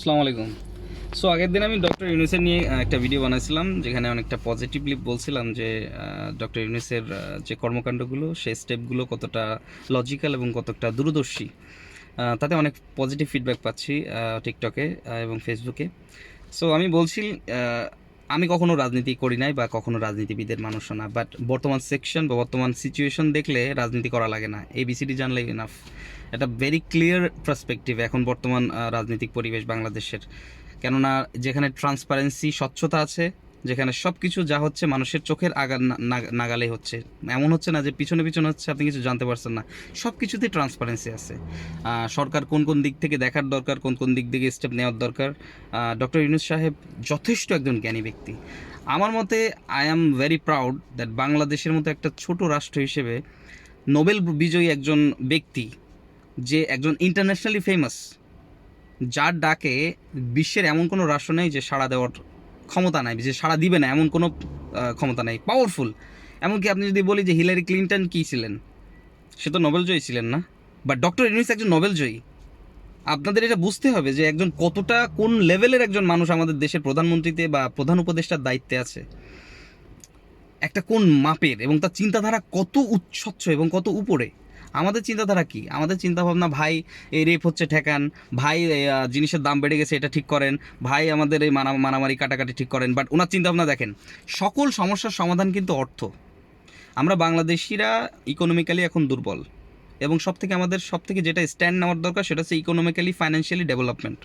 আসসালামু আলাইকুম। সো আগের দিন আমি ডক্টর ইউনিসের নিয়ে একটা ভিডিও বানাইছিলাম, যেখানে অনেকটা পজিটিভলি বলছিলাম যে ডক্টর ইউনিসের যে কর্মকাণ্ডগুলো, সেই স্টেপগুলো কতটা লজিক্যাল এবং কতটা দূরদর্শী তাতে অনেক পজিটিভ ফিডব্যাক পাচ্ছি টিকটকে এবং ফেসবুকে সো আমি বলছি আমি কখনো রাজনীতি করি নাই বা কখনো রাজনীতিবিদের মানুষ না বাট বর্তমান সেকশন বা বর্তমান সিচুয়েশন দেখলে রাজনীতি করা লাগে না। এবিসিডি জানলে ইনাফ একটা ভেরি ক্লিয়ার পার্সপেক্টিভ এখন বর্তমান রাজনৈতিক পরিবেশ বাংলাদেশের। কেননা যেখানে ট্রান্সপারেন্সি স্বচ্ছতা আছে যেখানে সব কিছু যা হচ্ছে মানুষের চোখের আগা নাগালে হচ্ছে। এমন হচ্ছে না যে পিছনে পিছনে হচ্ছে, আপনি কিছু জানতে পারছেন না। সব কিছুতেই ট্রান্সপারেন্সি আছে সরকার কোন কোন দিক থেকে দেখার দরকার, কোন কোন দিক থেকে স্টেপ নেওয়ার দরকার? ডক্টর ইউনুস সাহেব যথেষ্ট একজন জ্ঞানী ব্যক্তি। আমার মতে I am very proud that বাংলাদেশের মতো একটা ছোট রাষ্ট্র হিসেবে নোবেল বিজয়ী একজন ব্যক্তি, যে একজন ইন্টারন্যাশনালি ফেমাস যার ডাকে বিশ্বের এমন কোনো রাষ্ট্র নেই যে সাড়া দেওয়ার ক্ষমতা নাই, যে সাড়া দিবে না, এমন কোনো ক্ষমতা নেই পাওয়ারফুল এমনকি আপনি যদি বলি যে হিলারি ক্লিন্টন কী ছিলেন? সে তো নোবেল জয়ী ছিলেন না। বাট ডক্টর ইউনুস একজন নোবেল জয়ী। আপনাদের এটা বুঝতে হবে যে একজন কতটা, কোন লেভেলের একজন মানুষ আমাদের দেশের প্রধানমন্ত্রীতে বা প্রধান উপদেষ্টার দায়িত্বে আছে। একটা কোন মাপের এবং তার চিন্তাধারা কত উচ্ছচ্ছ এবং কত উপরে। আমাদের চিন্তাধারা কি? আমাদের চিন্তাভাবনা, ভাই, এই রেপ হচ্ছে ঠেকান। ভাই জিনিসের দাম বেড়ে গেছে, এটা ঠিক করেন। ভাই, আমাদের এই মানা, মারামারি কাটাকাটি ঠিক করেন। বাট ওনার চিন্তাভাবনা দেখেন, সকল সমস্যার সমাধান কিন্তু অর্থ। আমরা বাংলাদেশিরা ইকোনমিক্যালি এখন দুর্বল এবং সব থেকে আমাদের সব থেকে যেটা স্ট্যান্ড নেওয়ার দরকার সেটা হচ্ছে economically financially development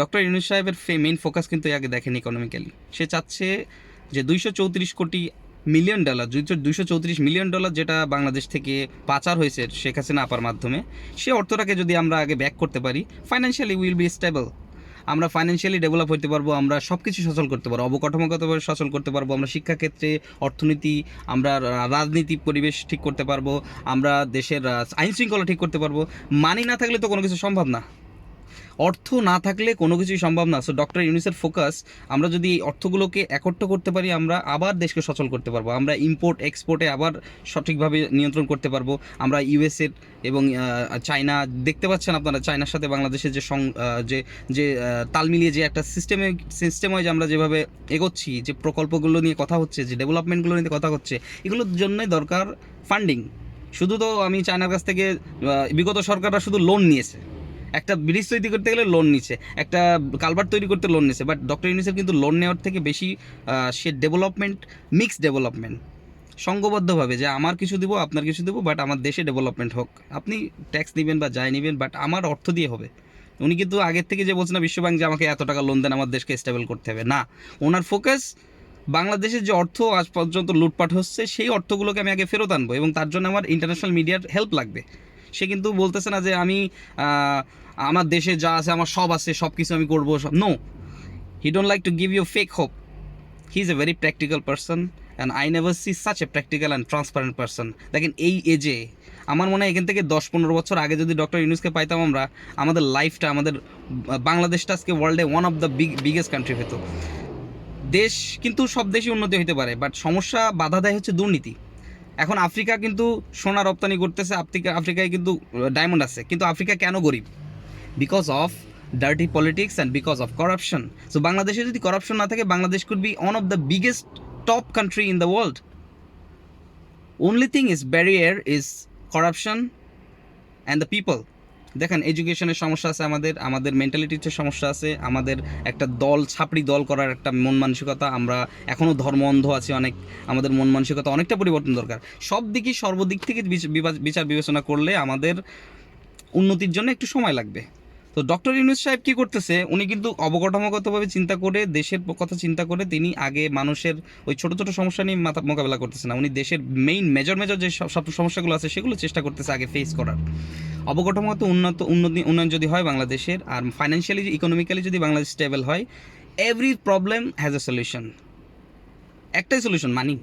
doctor Yunus সাহেবের ফে মেইন ফোকাস কিন্তু আগে দেখেন ইকোনমিক্যালি সে চাচ্ছে যে দুইশো চৌত্রিশ কোটি মিলিয়ন ডলার দুইশো চৌত্রিশ মিলিয়ন ডলার যেটা বাংলাদেশ থেকে পাচার হয়েছে শেখ হাসিনা আপার মাধ্যমে, সে অর্থটাকে যদি আমরা আগে ব্যাক করতে পারি ফাইন্যান্সিয়ালি উইল বি স্টেবল আমরা ফাইন্যান্সিয়ালি ডেভেলপ হতে পারব, আমরা সব কিছু সচল করতে পারব, অবকাঠামোগতভাবে সচল করতে পারব, আমরা শিক্ষাক্ষেত্রে অর্থনীতি, আমরা রাজনীতি পরিবেশ ঠিক করতে পারব, আমরা দেশের আইন শৃঙ্খলা ঠিক করতে পারব। মানি না থাকলে তো কোনো কিছু সম্ভব না। অর্থ না থাকলে কোনো কিছুই সম্ভব না। সো ডক্টর ইউনিসের ফোকাস আমরা যদি এই অর্থগুলোকে একত্র করতে পারি, আমরা আবার দেশকে সচল করতে পারব। আমরা ইম্পোর্ট এক্সপোর্টে আবার সঠিকভাবে নিয়ন্ত্রণ করতে পারব। আমরা ইউএসএর এবং চায়না দেখতে পাচ্ছেন আপনারা চায়নার সাথে বাংলাদেশের যে সং যে যে তাল মিলিয়ে যে একটা সিস্টেমে সিস্টেম হয় যে আমরা যেভাবে এগোচ্ছি, যে প্রকল্পগুলো নিয়ে কথা হচ্ছে, যে ডেভেলপমেন্টগুলো নিয়ে কথা হচ্ছে, এগুলোর জন্যই দরকার ফান্ডিং শুধু তো আমি চায়নার কাছ থেকে বিগত সরকাররা শুধু লোন নিয়েছে। একটা ব্রিজ তৈরি করতে গেলে লোন নিচ্ছে একটা কালভার্ট তৈরি করতে লোন নিছে বাট ডক্টর ইউনিসের কিন্তু লোন নেওয়ার থেকে বেশি সে ডেভেলপমেন্ট মিক্সড ডেভেলপমেন্ট সংঘবদ্ধভাবে যে আমার কিছু দিব, আপনার কিছু দেবো বাট আমার দেশে ডেভেলপমেন্ট হোক। আপনি ট্যাক্স নেবেন বা যাই নেবেন বাট আমার অর্থ দিয়ে হবে। উনি কিন্তু আগের থেকে যে বলছেন না বিশ্বব্যাংক যে আমাকে এত টাকা লোন দেন, আমার দেশকে স্টেবল করতে হবে। না, ওনার ফোকাস বাংলাদেশের যে অর্থ আজ পর্যন্ত লুটপাট হচ্ছে, সেই অর্থগুলোকে আমি আগে ফেরত আনব, এবং তার জন্য আমার ইন্টারন্যাশনাল মিডিয়ার হেল্প লাগবে। সে কিন্তু বলতেছে না যে আমি আমার দেশে যা আছে, আমার সব আছে সব কিছু আমি করব, সব no he don't like to give you fake hope he is a very practical person and I never see such a practical and transparent person দেখেন, এই এজে আমার মনে হয় এখান থেকে দশ পনেরো বছর আগে যদি ডক্টর ইউনুসকে পাইতাম আমরা, আমাদের লাইফটা আমাদের বাংলাদেশটা আজকে ওয়ার্ল্ডে one of the big biggest country হতো দেশ কিন্তু সব দেশই উন্নতি হতে পারে বাট সমস্যা বাধা দেয় হচ্ছে দুর্নীতি। এখন আফ্রিকা কিন্তু সোনা রপ্তানি করতেছে, আফ্রিকা, আফ্রিকায় কিন্তু ডায়মন্ড আছে, কিন্তু আফ্রিকা কেন গরিব? Because of dirty politics and because of corruption so বাংলাদেশে যদি করাপশন না থাকে Bangladesh could be one of the biggest top country in the world only thing is barrier is corruption and the people দেখেন এডুকেশনের সমস্যা আছে আমাদের আমাদের মেন্টালিটিতে সমস্যা আছে, আমাদের একটা দল, ছাপড়ি দল করার একটা মন মানসিকতা, আমরা এখনও ধর্ম অন্ধ আছি অনেক, আমাদের মন মানসিকতা অনেকটা পরিবর্তন দরকার। সব দিকই সর্বদিক থেকে বিচার বিবেচনা করলে আমাদের উন্নতির জন্য একটু সময় লাগবে। তো ডক্টর ইউনুস সাহেব কি করতেছে? উনি কিন্তু অবকাঠামোগতভাবে চিন্তা করে, দেশের কথা চিন্তা করে তিনি আগে মানুষের ওই ছোট ছোট সমস্যা নিয়ে মাথা মোকাবেলা করতেছে না। উনি দেশের মেইন মেজর মেজর যে সব সমস্যাগুলো আছে সেগুলো চেষ্টা করতেছে আগে ফেস করার। অবকাঠামোগত উন্নত, উন্নতি, উন্নয়ন যদি হয় বাংলাদেশের আর ফাইন্যান্সিয়ালি ইকোনমিক্যালি যদি বাংলাদেশ স্টেবল হয় every problem has a solution একটাই সলিউশন মানি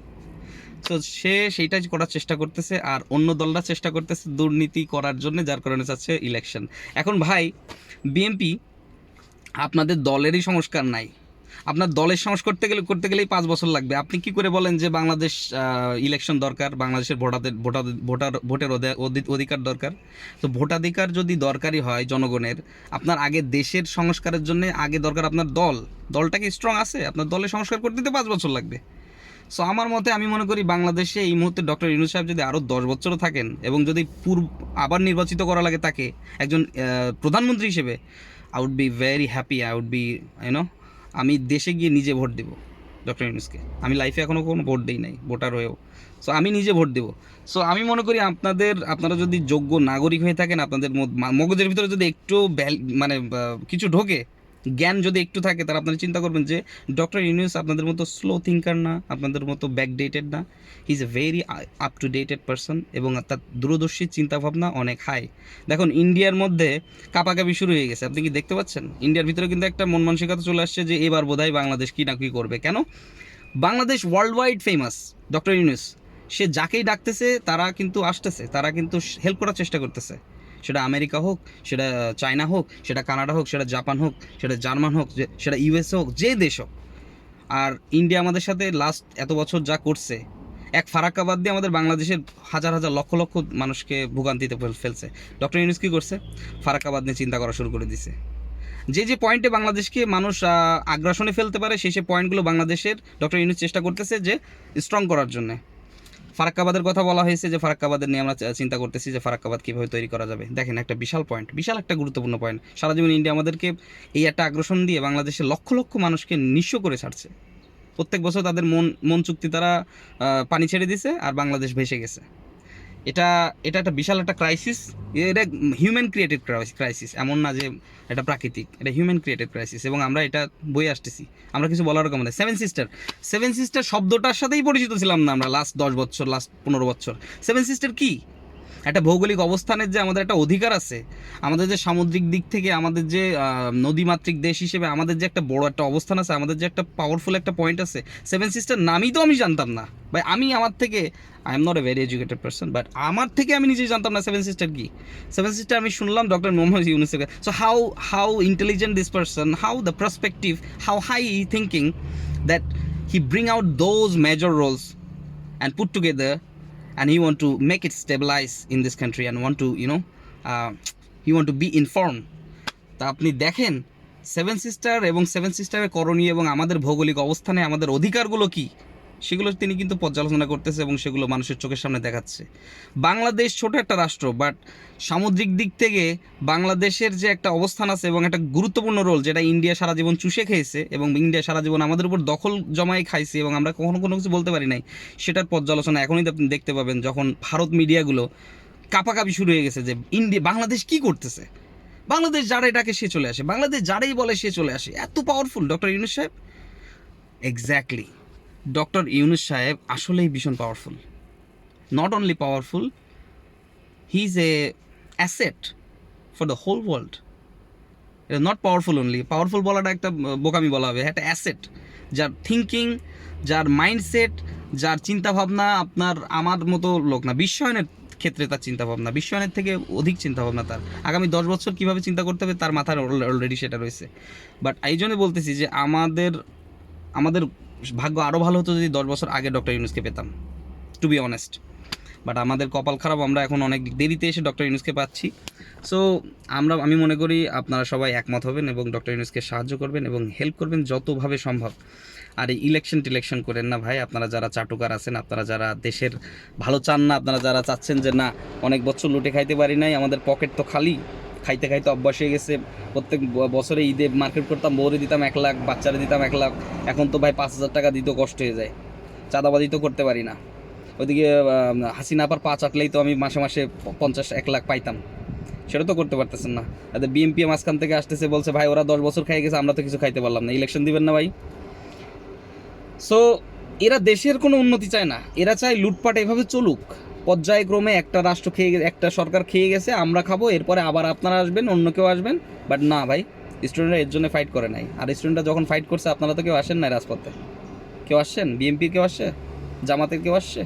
তো সে সেইটাই করার চেষ্টা করতেছে আর অন্য দলরা চেষ্টা করতেছে দুর্নীতি করার জন্য, যার কারণে চাচ্ছে ইলেকশন এখন ভাই বিএনপি আপনাদের দলেরই সংস্কার নাই। আপনার দলের সংস্কার করতে গেলে, করতে গেলেই পাঁচ বছর লাগবে। আপনি কি করে বলেন যে বাংলাদেশ ইলেকশন দরকার? বাংলাদেশের ভোটারদের ভোটার ভোটার, ভোটের অধি- অধি- অধিকার দরকার। তো ভোটাধিকার যদি দরকারই হয় জনগণের, আপনার আগে দেশের সংস্কারের জন্য আগে দরকার আপনার দল। দলটা কি স্ট্রং আছে, আপনার দলের সংস্কার করতে তো পাঁচ বছর লাগবে। সো আমার মতে আমি মনে করি বাংলাদেশে এই মুহূর্তে ডক্টর ইউনুস সাহেব যদি আরও দশ বছরও থাকেন এবং যদি পূর্ব আবার নির্বাচিত করা লাগে তাকে, একজন প্রধানমন্ত্রী হিসেবে I would be very happy I would be you know আমি দেশে গিয়ে নিজে ভোট দেব ডক্টর ইউনুসকে আমি লাইফে এখনও কোনো ভোট দিই নাই ভোটার হয়েও। সো আমি নিজে ভোট দেব। সো আমি মনে করি আপনাদের, আপনারা যদি যোগ্য নাগরিক হয়ে থাকেন, আপনাদের মগজের ভিতরে যদি একটু মানে কিছু ঢোকে জ্ঞান যদি একটু থাকে, তাহলে আপনারা চিন্তা করবেন যে, ডক্টর ইউনিউস আপনাদের মতো স্লো থিঙ্কার না, আপনাদের মতো ব্যাকডেটেড না। He is a very up to dated person এবং তার দূরদর্শী চিন্তাভাবনা অনেক হাই দেখুন ইন্ডিয়ার মধ্যে কাপাকাপি শুরু হয়ে গেছে। আপনি কি দেখতে পাচ্ছেন? ইন্ডিয়ার ভিতরে কিন্তু একটা মন মানসিকতা চলে আসছে যে, এবার বোধহয় বাংলাদেশ কি না কি করবে। কেন? Bangladesh world wide famous doctor Yunus সে যাকেই ডাকতেছে, তারা কিন্তু আসতেছে, তারা কিন্তু হেল্প করার চেষ্টা করতেছে। সেটা আমেরিকা হোক, সেটা চায়না হোক, সেটা কানাডা হোক, সেটা জাপান হোক, সেটা জার্মান হোক সেটা ইউএস হোক, যে দেশ হোক। আর ইন্ডিয়া আমাদের সাথে লাস্ট এত বছর যা করছে, এক ফারাক্কাবাদ দিয়ে আমাদের বাংলাদেশের হাজার হাজার লক্ষ লক্ষ মানুষকে ভোগান্তিতে ফেলছে। ডক্টর ইউনুস কী করছে? ফারাক্কাবাদ নিয়ে চিন্তা করা শুরু করে দিছে। যে যে পয়েন্টে বাংলাদেশকে মানুষ আগ্রাসনে ফেলতে পারে, সেই সেই পয়েন্টগুলো বাংলাদেশের ডক্টর ইউনুস চেষ্টা করতেছে যে স্ট্রং করার জন্য। ফারাক্কাবাদের কথা বলা হয়েছে যে ফারাক্কাবাদের নিয়ে আমরা চিন্তা করতেছি যে ফারাক্কাবাদ কীভাবে তৈরি করা যাবে। দেখেন একটা বিশাল পয়েন্ট বিশাল একটা গুরুত্বপূর্ণ পয়েন্ট সারা জীবন ইন্ডিয়া আমাদেরকে এই একটা আগ্রাসন দিয়ে বাংলাদেশের লক্ষ লক্ষ মানুষকে নিঃস্ব করে ছাড়ছে। প্রত্যেক বছর তাদের মন মন চুক্তি তারা পানি ছেড়ে দিছে আর বাংলাদেশ ভেসে গেছে। এটা এটা একটা বিশাল একটা ক্রাইসিস এটা হিউম্যান ক্রিয়েটেড ক্রাইসিস এমন না যে এটা প্রাকৃতিক, এটা হিউম্যান ক্রিয়েটেড ক্রাইসিস এবং আমরা এটা বই আসতেছি। আমরা কিছু বলার রকম সেভেন সিস্টার সেভেন সিস্টার শব্দটার সাথেই পরিচিত ছিলাম না আমরা লাস্ট দশ বছর লাস্ট পনেরো বছর। সেভেন সিস্টার কি? একটা ভৌগোলিক অবস্থানের যে আমাদের একটা অধিকার আছে, আমাদের যে সামুদ্রিক দিক থেকে আমাদের যে নদীমাতৃক দেশ হিসেবে আমাদের যে একটা বড় একটা অবস্থান আছে, আমাদের যে একটা পাওয়ারফুল একটা পয়েন্ট আছে সেভেন সিস্টার নামই তো আমি জানতাম না। ভাই, আমি আমার থেকে I am not a very educated person but আমার থেকে আমি নিজেই জানতাম না সেভেন সিস্টার কি। সেভেন সিস্টার আমি শুনলাম ডক্টর মোহাম্মদ ইউনুসের so how how intelligent this person how the perspective how high he thinking that he bring out those major roles and put together and he want to make it stabilize in this country and want to you know uh, he want to be informed তা আপনি দেখেন seven sister এবং seven সিস্টারের করণীয় এবং আমাদের ভৌগোলিক অবস্থানে আমাদের অধিকারগুলো কি সেগুলো তিনি কিন্তু পর্যালোচনা করতেছে এবং সেগুলো মানুষের চোখের সামনে দেখাচ্ছে। বাংলাদেশ ছোট একটা রাষ্ট্র বাট সামুদ্রিক দিক থেকে বাংলাদেশের যে একটা অবস্থান আছে এবং একটা গুরুত্বপূর্ণ রোল যেটা ইন্ডিয়া সারা জীবন চুষে খেয়েছে এবং ইন্ডিয়া সারা জীবন আমাদের উপর দখল জমাই খাইছে এবং আমরা কখনো কোনো কিছু বলতে পারি নাই, সেটার পর্যালোচনা এখনই আপনি দেখতে পাবেন যখন ভারত মিডিয়াগুলো কাপাকাপি শুরু হয়ে গেছে যে ইন্ডিয়া বাংলাদেশ কি করতেছে? বাংলাদেশ যারাই ডাকে সে চলে আসে, বাংলাদেশ যারাই বলে সে চলে আসে। এত পাওয়ারফুল ডক্টর ইউনুস সাহেব? এক্স্যাক্টলি ডক্টর ইউনুস সাহেব আসলেই ভীষণ powerful not only powerful he is a asset for the whole world এটা নট পাওয়ারফুল অনলি পাওয়ারফুল বলাটা একটা বোকামি বলা হবে। একটা অ্যাসেট যার থিঙ্কিং যার মাইন্ডসেট যার চিন্তাভাবনা আপনার আমার মতো লোক না। বিশ্বায়নের ক্ষেত্রে তার চিন্তাভাবনা। বিশ্বায়নের থেকে অধিক চিন্তাভাবনা তার। আগামী দশ বছর কীভাবে চিন্তা করতে হবে তার মাথায় অলরেডি সেটা রয়েছে। বাট এই জন্য বলতেছি যে আমাদের আমাদের ভাগ্য আরও ভালো হতো যদি দশ বছর আগে ডক্টর ইউনুসকে পেতাম টু বি অনেস্ট বাট আমাদের কপাল খারাপ, আমরা এখন অনেক দেরিতে এসে ডক্টর ইউনুসকে পাচ্ছি। সো আমরা, আমি মনে করি আপনারা সবাই একমত হবেন এবং ডক্টর ইউনুসকে সাহায্য করবেন এবং হেল্প করবেন যতভাবে সম্ভব। আর এই ইলেকশন টিলেকশন করেন না ভাই, আপনারা যারা চাটুকার আছেন, আপনারা যারা দেশের ভালো চান না, আপনারা যারা চাচ্ছেন যে না, অনেক বছর লুটে খাইতে পারি নাই, আমাদের পকেট তো খালি। খাইতে খাইতে অভ্যাস হয়ে গেছে। প্রত্যেক বছরে ঈদে মার্কেট করতাম, বউরে দিতাম এক লাখ, বাচ্চারা দিতাম এক লাখ। এখন তো ভাই পাঁচ হাজার টাকা দিতেও কষ্ট হয়ে যায়। চাঁদাবাদি তো করতে পারি না। ওইদিকে হাসিনা আপার পা চাটলেই তো আমি মাসে মাসে পঞ্চাশ, এক লাখ পাইতাম। সেটা তো করতে পারতেছেন না। এতে বিএমপি মাঝখান থেকে আসতেছে, বলছে, ভাই, ওরা দশ বছর খাই গেছে, আমরা তো কিছু খাইতে পারলাম না। ইলেকশন দিবেন না ভাই। সো এরা দেশের কোনো উন্নতি চায় না। এরা চায় লুটপাট এভাবে চলুক। পর্যায়ক্রমে একটা রাষ্ট্র খেয়ে একটা সরকার খেয়ে গেছে, আমরা খাব, এরপরে আবার আপনারা আসবেন, অন্য কেউ আসবেন। বাট না ভাই স্টুডেন্টরা এর জন্য ফাইট করে নাই। আর স্টুডেন্টরা যখন ফাইট করছে, আপনারা তো কেউ আসেন নাই রাজপথে। কেউ আসছেন? বিএনপির কেউ আসছে? জামাতের কেউ আসছে?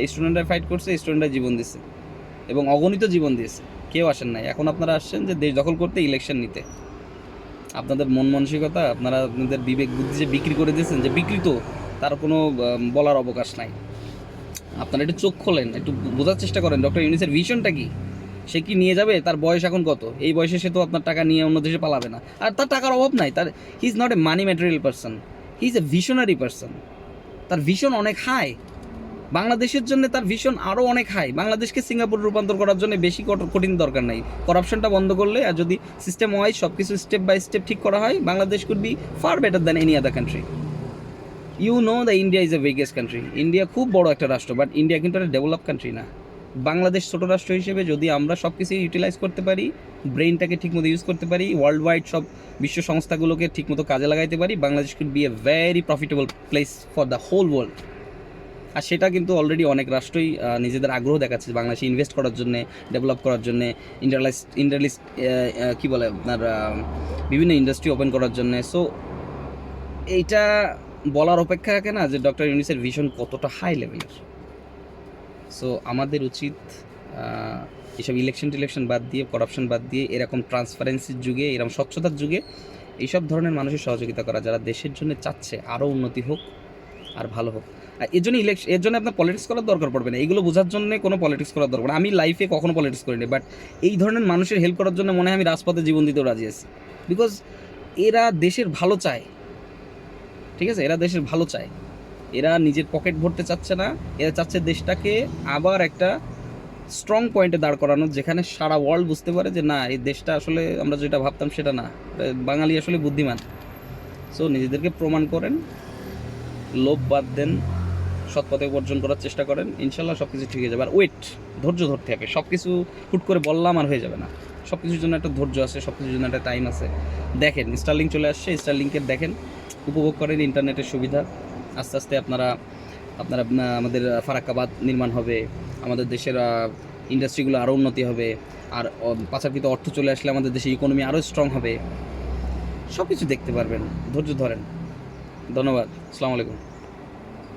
এই স্টুডেন্টরা ফাইট করছে স্টুডেন্টরা জীবন দিচ্ছে এবং অগণিত জীবন দিয়েছে। কেউ আসেন নাই। এখন আপনারা আসছেন যে দেশ দখল করতে ইলেকশন নিতে। আপনাদের মন মানসিকতা, আপনারা আপনাদের বিবেক বুদ্ধি যে বিক্রি করে দিয়েছেন, যে বিক্রি তো তার কোনো বলার অবকাশ নাই। আপনারা একটু চোখ খোলেন, একটু বোঝার চেষ্টা করেন। ডক্টর ইউনিসের ভিশনটা কি? সে কি নিয়ে যাবে? তার বয়স এখন কত? এই বয়সে সে তো আপনার টাকা নিয়ে অন্য দেশে পালাবে না। আর তার টাকার অভাব নাই। তার he is not a money material person he is a visionary person তার ভিশন অনেক হাই বাংলাদেশের জন্য তার ভিশন আরও অনেক হাই বাংলাদেশকে সিঙ্গাপুর রূপান্তর করার জন্য বেশি কঠ- কঠিন দরকার নাই। করাপশনটা বন্ধ করলে আর যদি সিস্টেম ওয়াইজ সব কিছু স্টেপ বাই স্টেপ ঠিক করা হয়, Bangladesh could be far better than any other country you know the India is a biggest country India খুব বড় একটা রাষ্ট্র বাট ইন্ডিয়া কিন্তু একটা ডেভেলপ কান্ট্রি না। বাংলাদেশ ছোট রাষ্ট্র হিসেবে যদি আমরা সব কিছু ইউটিলাইজ করতে পারি ব্রেনটাকে ঠিকমতো ইউজ করতে পারি ওয়ার্ল্ড ওয়াইড সব বিশ্ব সংস্থাগুলোকে ঠিকমতো কাজে লাগাইতে পারি, Bangladesh could be a very profitable place for the whole world আর সেটা কিন্তু অলরেডি অনেক রাষ্ট্রই নিজেদের আগ্রহ দেখাচ্ছে বাংলাদেশে ইনভেস্ট করার জন্য ডেভেলপ করার জন্য ইন্টারলাইজ ইন্টারলিস কী বলে আপনার বিভিন্ন ইন্ডাস্ট্রি ওপেন করার জন্য। সো এইটা বলার অপেক্ষা রাখে না যে ডক্টর ইউনিসের ভিশন কতটা হাই লেভেলের সো আমাদের উচিত এইসব ইলেকশন টিলেকশন বাদ দিয়ে করাপশন বাদ দিয়ে, এরকম ট্রান্সপারেন্সির যুগে, এরকম স্বচ্ছতার যুগে, এইসব ধরনের মানুষের সহযোগিতা করা, যারা দেশের জন্য চাচ্ছে আরও উন্নতি হোক আর ভালো হোক। আর এর জন্য ইলেকশন এর জন্য আপনার পলিটিক্স করার দরকার পড়বে না। এইগুলো বোঝার জন্য কোনো পলিটিক্স করার দরকার। আমি লাইফে কখনো পলিটিক্স করিনি বাট এই ধরনের মানুষের হেল্প করার জন্য মনে হয় আমি রাজপথে জীবন দিতেও রাজি আছি। বিকজ এরা দেশের ভালো চায় ঠিক আছে? এরা দেশের ভালো চায়। এরা নিজের পকেট ভরতে চাচ্ছে না। এরা চাচ্ছে দেশটাকে আবার একটা স্ট্রং পয়েন্টে দাঁড় করানো, যেখানে সারা ওয়ার্ল্ড বুঝতে পারে যে, না, এই দেশটা আসলে আমরা যেটা ভাবতাম সেটা না। বাঙালি আসলে বুদ্ধিমান। সো নিজেদেরকে প্রমাণ করেন, লোভ বাদ দেন, সৎ পথে উপার্জন করার চেষ্টা করেন, ইনশাল্লাহ সব কিছু ঠিক হয়ে যাবে। আর ওয়েট ধৈর্য ধরতে হবে। সব কিছু হুট করে বললাম আর হয়ে যাবে না। সব কিছুর জন্য একটা ধৈর্য আছে সব কিছুর জন্য একটা টাইম আছে। দেখেন স্টারলিং চলে আসছে স্টারলিংকের দেখেন, উপভোগ করেন ইন্টারনেটের সুবিধা। আস্তে আস্তে আপনারা আপনারা আমাদের ফারাক্কাবাদ নির্মাণ হবে, আমাদের দেশের ইন্ডাস্ট্রিগুলো আরও উন্নতি হবে, আর পাচারকৃত অর্থ চলে আসলে আমাদের দেশের ইকোনমি আরও স্ট্রং হবে। সব কিছু দেখতে পারবেন, ধৈর্য ধরেন। ধন্যবাদ, আসসালামু আলাইকুম।